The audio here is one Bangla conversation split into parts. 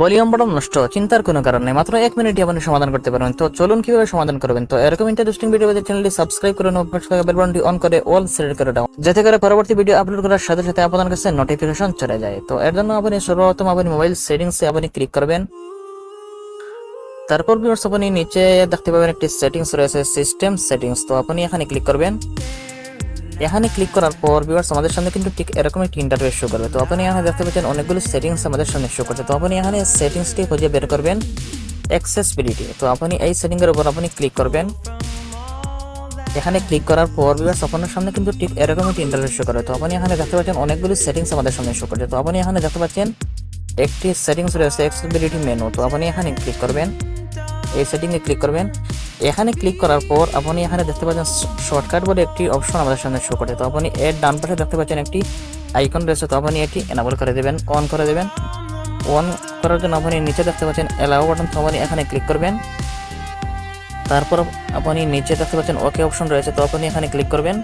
ভলিউম বটন নষ্ট, চিন্তার কোনো কারণ নেই। মাত্র এক মিনিটে আপনি সমাধান করতে পারবেন। তো চলুন কীভাবে সমাধান করবেন? তো এরকম ইন্টারেস্টিং ভিডিও পেতে চ্যানেলটি সাবস্ক্রাইব করে বেল বাটনটি অন করে অল সিলেক্ট করে দাও। যাতে করে পরবর্তী ভিডিও আপলোড করার সাথে সাথে আপনার কাছে নোটিফিকেশন চলে যায়। তো এর জন্য আপনি সর্বপ্রথম আপনি মোবাইল সেটিংসে আপনি ক্লিক করবেন। তারপর আপনি নিচে দেখতে পাবেন একটি সেটিংস রয়েছে সিস্টেম সেটিংস তো আপনি এখানে ক্লিক করবেন। এখানে ক্লিক করার পর ভিউয়ার্স আমাদের সামনে কিন্তু ঠিক এরকম একটি ইন্টারফেস শো করবে। তো আপনি এখানে দেখতে পাচ্ছেন অনেকগুলো সেটিংস আমাদের সামনে শো করছে। তো আপনি এখানে সেটিংসটি খুঁজে বের করবেন অ্যাক্সেসিবিলিটি তো আপনি এই সেটিং এর উপর আপনি ক্লিক করবেন। এখানে ক্লিক করার পর ভিউয়ার্স আপনার সামনে কিন্তু ঠিক এরকম একটি ইন্টারফেস শো করবে। তো আপনি এখানে দেখতে পাচ্ছেন অনেকগুলো সেটিংস আমাদের সামনে শো করছে। তো আপনি এখানে দেখতে পাচ্ছেন একটি সেটিংস রয়েছে অ্যাক্সেসিবিলিটি মেনু তো আপনি এখানে ক্লিক করবেন। এই সেটিংয়ে ক্লিক করবেন। এখানে ক্লিক করার পর আপনি এখানে দেখতে পাচ্ছেন শর্টকাট বলে একটি অপশন আমাদের সামনে শো করে তো আপনি এর ডান পাশে দেখতে পাচ্ছেন একটি আইকন রয়েছে, তো আপনি এটি এনাবল করে দেবেন অন করে দেবেন। অন করার জন্য আপনি নিচে দেখতে পাচ্ছেন এলাও বাটন তো আপনি এখানে ক্লিক করবেন। তারপর আপনি নিচে দেখতে পাচ্ছেন ওকে অপশন রয়েছে, তো আপনি এখানে ক্লিক করবেন।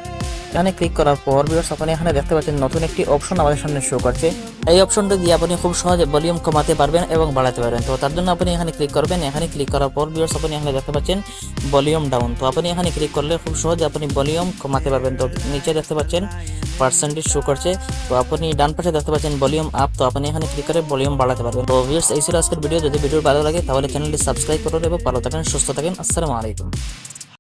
এখানে ক্লিক করার পর ভিউয়ার্স আপনি এখানে দেখতে পাচ্ছেন নতুন একটি অপশন আমাদের সামনে শো করছে। এই অপশনটা দিয়ে আপনি খুব সহজে ভলিউম কমাতে পারবেন এবং বাড়াতে পারবেন। তো তার জন্য আপনি এখানে ক্লিক করবেন। এখানে ক্লিক করার পর ভিউয়ার্স আপনি এখানে দেখতে পাচ্ছেন ভলিউম ডাউন তো আপনি এখানে ক্লিক করলে খুব সহজে আপনি ভলিউম কমাতে পারবেন। তো নিচে দেখতে পাচ্ছেন পার্সেন্টেজ শো করছে। তো আপনি ডান পাশে দেখতে পাচ্ছেন ভলিউম আপ তো আপনি এখানে ক্লিক করে ভলিউম বাড়াতে পারবেন। তো ভিউয়ার্স এই ছিল আজকের ভিডিও যদি ভিডিও ভালো লাগে তাহলে চ্যানেলটি সাবস্ক্রাইব করুন এবং ভালো থাকেন, সুস্থ থাকেন। আসসালামু আলাইকুম।